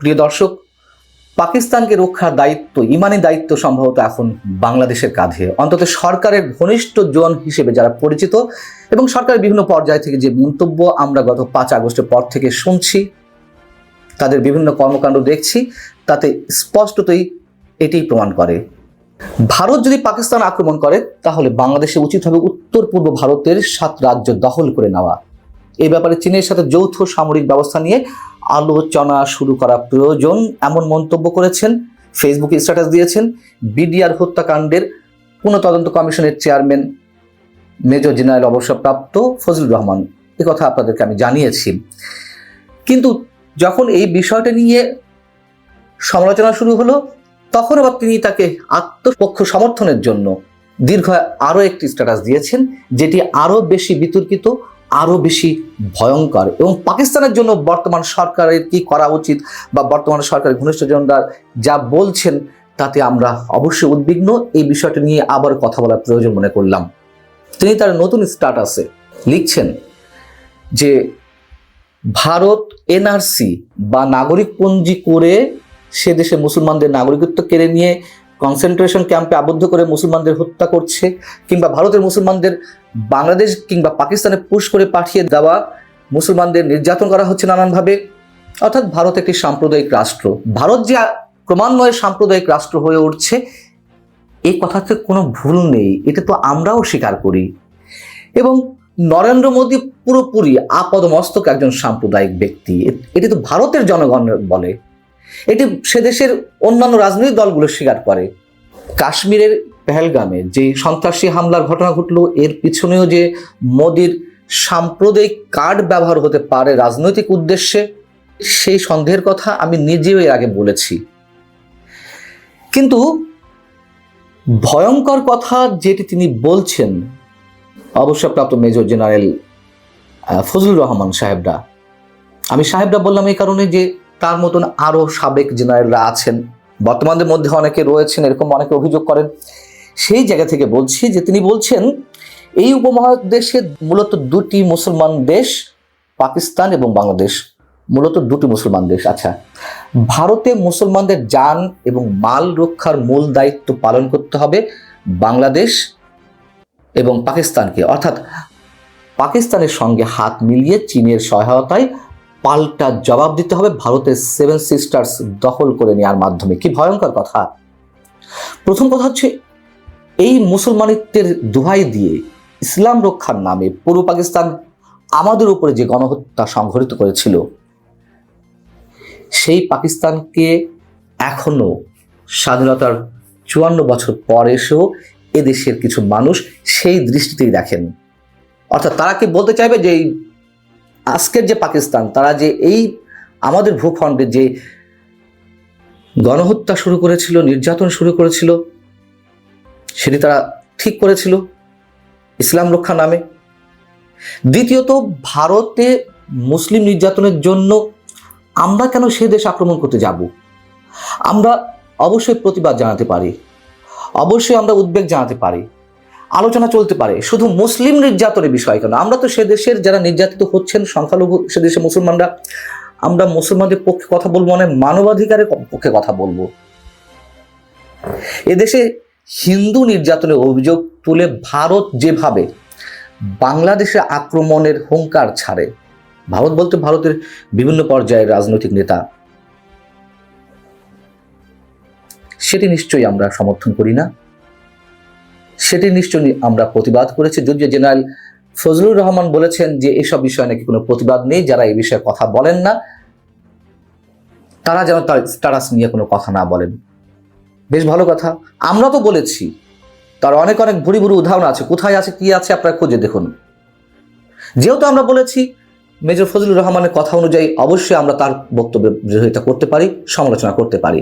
প্রিয় দর্শক, পাকিস্তানকে রক্ষার দায়িত্ব, ইমানি দায়িত্ব সম্ভবত এখন বাংলাদেশের কাঁধে। অন্তত সরকারের ঘনিষ্ঠ জন হিসেবে যারা পরিচিত এবং সরকারের বিভিন্ন পর্যায় থেকে যে মন্তব্য আমরা গত পাঁচ আগস্টের পর থেকে শুনছি, তাদের বিভিন্ন কর্মকাণ্ড দেখছি, তাতে স্পষ্টতই এটাই প্রমাণ করে। ভারত যদি পাকিস্তান আক্রমণ করে, তাহলে বাংলাদেশে উচিত হবে উত্তর পূর্ব ভারতের সাত রাজ্য দখল করে নেওয়া। এই ব্যাপারে চীনের সাথে যৌথ সামরিক ব্যবস্থা নিয়ে আলোচনা শুরু করা প্রয়োজন, এমন মন্তব্য করেছেন ফেসবুকে স্ট্যাটাস দিয়েছেন বিডিআর হত্যাকাণ্ডের তদন্ত কমিশনের চেয়ারম্যান মেজর জেনারেল অবসরপ্রাপ্ত ফজলুর রহমান। এ কথা আপনাদেরকে আমি জানিয়েছি। কিন্তু যখন এই বিষয়টা নিয়ে সমালোচনা শুরু হলো, তখন আবার তিনি তাকে আত্মপক্ষ সমর্থনের জন্য দীর্ঘ আরও একটি স্ট্যাটাস দিয়েছেন, যেটি আরও বেশি বিতর্কিত আরও বেশি ভয়ঙ্কর। এবং পাকিস্তানের জন্য বর্তমান সরকারের কি করা উচিত বা বর্তমান সরকারের ঘনিষ্ঠজনরা যা বলছেন তাতে আমরা অবশ্যই উদ্বিগ্ন। এই বিষয়টা নিয়ে আবার কথা বলার প্রয়োজন মনে করলাম। তিনি তার নতুন স্ট্যাটাসে লিখছেন যে, ভারত এনআরসি বা নাগরিকপঞ্জি করে সে দেশে মুসলমানদের নাগরিকত্ব কেড়ে নিয়ে কনসেন্ট্রেশন ক্যাম্পে আবদ্ধ করে মুসলমানদের হত্যা করছে, কিংবা ভারতের মুসলমানদের বাংলাদেশ কিংবা পাকিস্তানে পুশ করে পাঠিয়ে দেওয়া মুসলমানদের নির্যাতন করা হচ্ছে নানানভাবে। অর্থাৎ ভারত একটি সাম্প্রদায়িক রাষ্ট্র। ভারত যে ক্রমান্বয়ে সাম্প্রদায়িক রাষ্ট্র হয়ে উঠছে, এই কথাতে কোনো ভুল নেই। এটা তো আমরাও স্বীকার করি। এবং নরেন্দ্র মোদী পুরোপুরি আপদমস্তক একজন সাম্প্রদায়িক ব্যক্তি। এটি তো ভারতের জনগণ বলে। এটি সে দেশের অন্যান্য রাজনৈতিক দলগুলো স্বীকার করে। কাশ্মীরের পেহেলগামে যে সন্ত্রাসী হামলার ঘটনা ঘটলো, এর পিছনেও যে মোদির সাম্প্রদায়িক কার্ড ব্যবহার হতে পারে রাজনৈতিক উদ্দেশ্যে, সেই সন্দেহের কথা আমি নিজেও এর আগে বলেছি। কিন্তু ভয়ঙ্কর কথা যেটি তিনি বলছেন, অবসরপ্রাপ্ত মেজর জেনারেল ফজলুর রহমান সাহেবরা। আমি সাহেবরা বললাম এই কারণে যে তার মতন আরও সাবেক জেনারেলরা আছেন। বর্তমানদের মধ্যে অনেকে রয়েছেন, এরকম অনেকে অভিযোগ করেন। সেই জায়গা থেকে বলছি যে তিনি বলছেন, এই উপমহাদেশে মূলত দুটি মুসলমান দেশ, পাকিস্তান এবং বাংলাদেশ। মূলত দুটি মুসলমান দেশ আচ্ছা। ভারতে মুসলমানদের যান এবং মাল রক্ষার মূল দায়িত্ব পালন করতে হবে বাংলাদেশ এবং পাকিস্তানকে। অর্থাৎ পাকিস্তানের সঙ্গে হাত মিলিয়ে চীনের সহায়তায় পাল্টা জবাব দিতে হবে। ভারতের সেভেন সিস্টার্স দখল করে নেওয়ার মাধ্যমে। কি ভয়ঙ্কর কথা? প্রথম কথা হচ্ছে, এই মুসলমানিত্বের দোহাই দিয়ে ইসলাম রক্ষার নামে পূর্ব পাকিস্তান আমাদের উপরে যে গণহত্যা সংঘটিত করেছিল, সেই পাকিস্তানকে এখনও স্বাধীনতার চুয়ান্ন বছর পর এসেও এদেশের কিছু মানুষ সেই দৃষ্টিতেই দেখেন। অর্থাৎ তারা কি বলতে চাইবে যে এই আজকের যে পাকিস্তান, তারা যে এই আমাদের ভূখণ্ডে যে গণহত্যা শুরু করেছিল, নির্যাতন শুরু করেছিল, সেটি তারা ঠিক করেছিল ইসলাম রক্ষা নামে। দ্বিতীয়ত, ভারতে মুসলিম নির্যাতনের জন্য আমরা কেন সে দেশ আক্রমণ করতে যাব? আমরা অবশ্যই প্রতিবাদ জানাতে পারি। অবশ্যই আমরা উদ্বেগ জানাতে পারি। আলোচনা চলতে পারে। শুধু মুসলিম নির্যাতনের বিষয় কেন? আমরা তো সে দেশের যারা নির্যাতিত হচ্ছেন, সংখ্যালঘু, সে দেশে মুসলমানরা, আমরা মুসলমানদের পক্ষে কথা বলব মানে মানবাধিকারের পক্ষে কথা বলব। এদেশে হিন্দু নির্যাতনের অভিযোগ তুলে ভারত যেভাবে বাংলাদেশে আক্রমণের হুঙ্কার ছাড়ে, ভারত বলতে ভারতের বিভিন্ন পর্যায়ের রাজনৈতিক নেতা, সেটি নিশ্চয়ই আমরা সমর্থন করি না। সেটি নিশ্চয়ই আমরা প্রতিবাদ করেছি। যদিও জেনারেল ফজলুর রহমান বলেছেন যে এসব বিষয়ে নাকি কোনো প্রতিবাদ নেই, যারা এই বিষয়ে কথা বলেন না, তারা যেন তার স্ট্যাটাস নিয়ে কোনো কথা না বলেন। বেশ ভালো কথা। আমরা তো বলেছি, তার অনেক অনেক ভুরি ভুরি উদাহরণ আছে। কোথায় আছে, কি আছে, আপনারা খুঁজে দেখুন। যেহেতু আমরা বলেছি, মেজর ফজলুর রহমানের কথা অনুযায়ী অবশ্যই আমরা তার বক্তব্যের বিরোধিতা করতে পারি, সমালোচনা করতে পারি।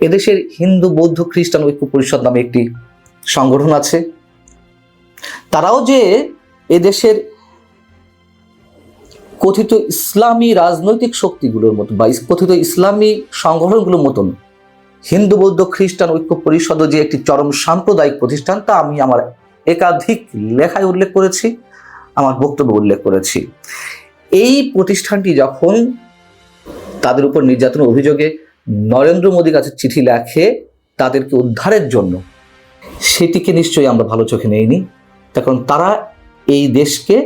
এদেশের হিন্দু, বৌদ্ধ, খ্রিস্টান ঐক্য পরিষদ নামে একটি সংগঠন আছে। তারাও যে এদেশের কথিত ইসলামী রাজনৈতিক শক্তিগুলোর মতো বা কথিত ইসলামী সংগঠনগুলোর মতন হিন্দু, বৌদ্ধ, খ্রিস্টান ঐক্য পরিষদ যে একটি চরম সাম্প্রদায়িক প্রতিষ্ঠান, তা আমি আমার একাধিক লেখায় উল্লেখ করেছি, আমার বক্তব্য উল্লেখ করেছি। এই প্রতিষ্ঠানটি যখন তাদের উপর নির্যাতন অভিযোগে নরেন্দ্র মোদীর কাছে চিঠি লেখে তাদেরকে উদ্ধারের জন্য। সেটিকে নিশ্চয়ই আমরা ভালো চোখে নেইনি তখন তারা এই দেশকে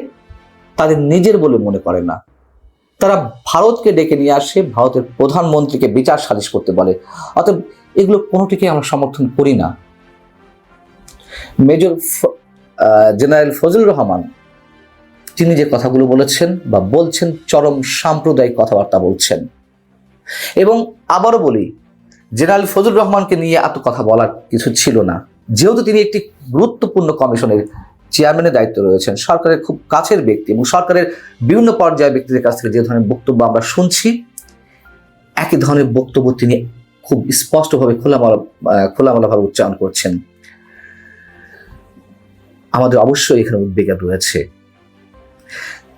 তাদের নিজের বলে মনে করে না। তারা ভারতকে ডেকে নিয়ে আসে, ভারতের প্রধানমন্ত্রীকে বিচার সালিশ করতে বলে। অতএব এগুলো কোনোটিকে আমরা সমর্থন করি না। মেজর জেনারেল ফজল রহমান, তিনি যে কথাগুলো বলেছেন বা বলছেন, চরম সাম্প্রদায়িক কথাবার্তা বলছেন। এবং আবারও বলি, জেনারেল ফজলুর রহমানকে নিয়ে এত কথা বলার কিছু ছিল না। যেহেতু তিনি একটি গুরুত্বপূর্ণ কমিশনের চেয়ারম্যানের দায়িত্ব রয়েছেন, সরকারের খুব কাছের ব্যক্তি এবং সরকারের বিভিন্ন পর্যায়ের ব্যক্তিদের কাছ থেকে যে ধরনের বক্তব্য আমরা শুনছি, একই ধরনের বক্তব্য তিনি খুব স্পষ্টভাবে খোলামেলা খোলামেলাভাবে উচ্চারণ করছেন। আমাদের অবশ্যই এখানে উদ্বেগ রয়েছে।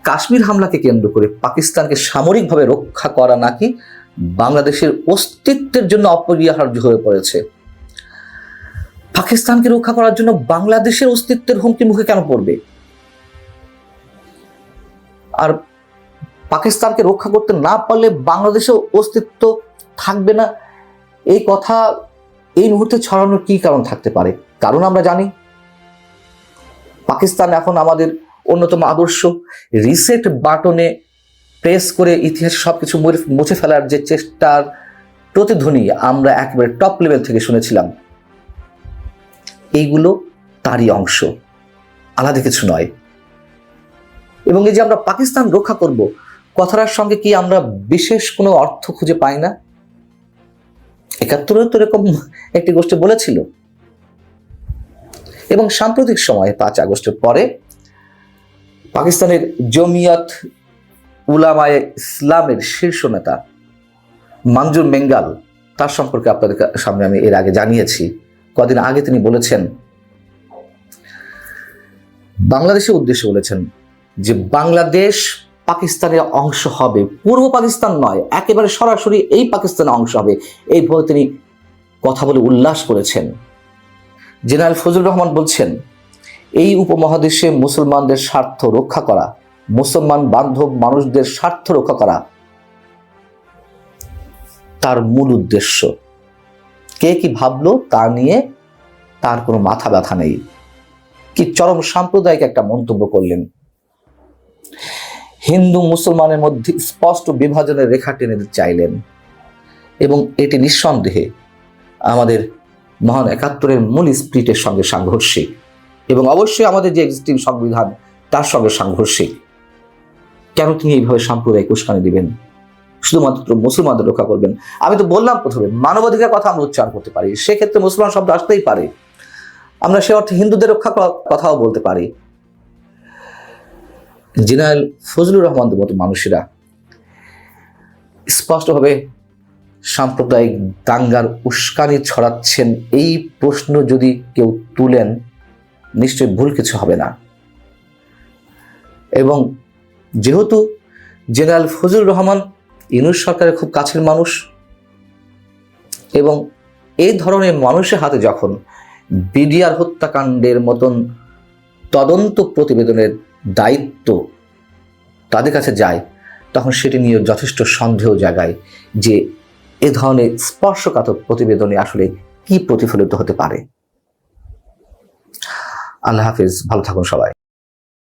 কাশ্মীর হামলাকে কেন্দ্র করে পাকিস্তানকে সামরিকভাবে রক্ষা করা নাকি বাংলাদেশের অস্তিত্বের জন্য অপরিহার্য হয়ে পড়েছে। পাকিস্তানকে রক্ষা করার জন্য বাংলাদেশের অস্তিত্বের হুমকি মুখে কেন পড়বে? আর পাকিস্তানকে রক্ষা করতে না পারলে বাংলাদেশের অস্তিত্ব থাকবে না? এই কথা এই মুহূর্তে ছড়ানোর কি কারণ থাকতে পারে? কারণ আমরা জানি, পাকিস্তান এখন আমাদের অন্যতম আদর্শ। রিসেট বাটনে প্রেস করে ইতিহাসে সবকিছু মুছে- মুছে ফেলার যে চেষ্টার প্রতিধ্বনি আমরা একেবারে টপ লেভেল থেকে শুনেছিলাম। এইগুলো তারই অংশ, আলাদা কিছু নয়। এবং এই যে আমরা পাকিস্তান রক্ষা করব, কথাটার সঙ্গে কি আমরা বিশেষ কোনো অর্থ খুঁজে পাই না? একাত্তরে তো এরকম একটি গোষ্ঠী বলেছিল। এবং সাম্প্রতিক সময়ে পাঁচ আগস্টের পরে পাকিস্তানের জমিয়ত উলামায়ে ইসলামের শীর্ষ নেতা মানজুর মেঙ্গাল তার সম্পর্কে আপনাদের সামনে আমি এর আগে জানিয়েছি। কদিন আগে তিনি বলেছেন বাংলাদেশের উদ্দেশ্যে বলেছেন যে বাংলাদেশ পাকিস্তানের অংশ হবে। পূর্ব পাকিস্তান নয়, একেবারে সরাসরি এই পাকিস্তানের অংশ হবে। এইভাবে তিনি কথা বলে উল্লাস করেছেন। জেনারেল ফজলুর রহমান বলছেন, এই উপমহাদেশে মুসলমানদের স্বার্থ রক্ষা করা মুসলমান বান্ধব মানুষদের স্বার্থ রক্ষা করা তার মূল উদ্দেশ্য। কে কি ভাবলো তা নিয়ে তার কোনো মাথা ব্যথা নেই। কি চরম সাম্প্রদায়িক একটা মন্তব্য করলেন। হিন্দু মুসলমানের মধ্যে স্পষ্ট বিভাজনের রেখা টেনে চাইলেন এবং এটি নিঃসন্দেহে আমাদের মহান একাত্তরের মূল স্পিরিটের সঙ্গে সাংঘর্ষিক এবং অবশ্যই আমাদের যে এক্সিস্টিং সংবিধান তার সঙ্গে সাংঘর্ষিক। কেন তিনি এইভাবে সাম্প্রদায়িক উস্কানি দিবেন? শুধুমাত্র মুসলমানদের রক্ষা করবেন। আমি তো বললাম প্রথমে, মানবাধিকার কথা আমরা উচ্চারণ করতে পারি। সেক্ষেত্রে মুসলমান শব্দ আসতেই পারে। আমরা সে অর্থে হিন্দুদের রক্ষা কথাও বলতে পারি। জেনারেল ফজলুর রহমানদের মতো মানুষেরা স্পষ্টভাবে সাম্প্রদায়িক দাঙ্গার উস্কানি ছড়াচ্ছেন। এই প্রশ্ন যদি কেউ তুলেন, নিশ্চয়ই ভুল কিছু হবে না। এবং যেহেতু জেনারেল ফজলুর রহমান ইউনুস সরকারের খুব কাছের মানুষ এবং এই ধরনের মানুষের হাতে যখন বিডিআর হত্যাকাণ্ডের মতন তদন্ত প্রতিবেদনের দায়িত্ব তাদের কাছে যায়, তখন সেটি নিয়ে যথেষ্ট সন্দেহ জাগায় যে এ ধরনের স্পর্শকাতর প্রতিবেদনে আসলে কি প্রতিফলিত হতে পারে। আল্লাহ হাফিজ, ভালো থাকুন সবাই।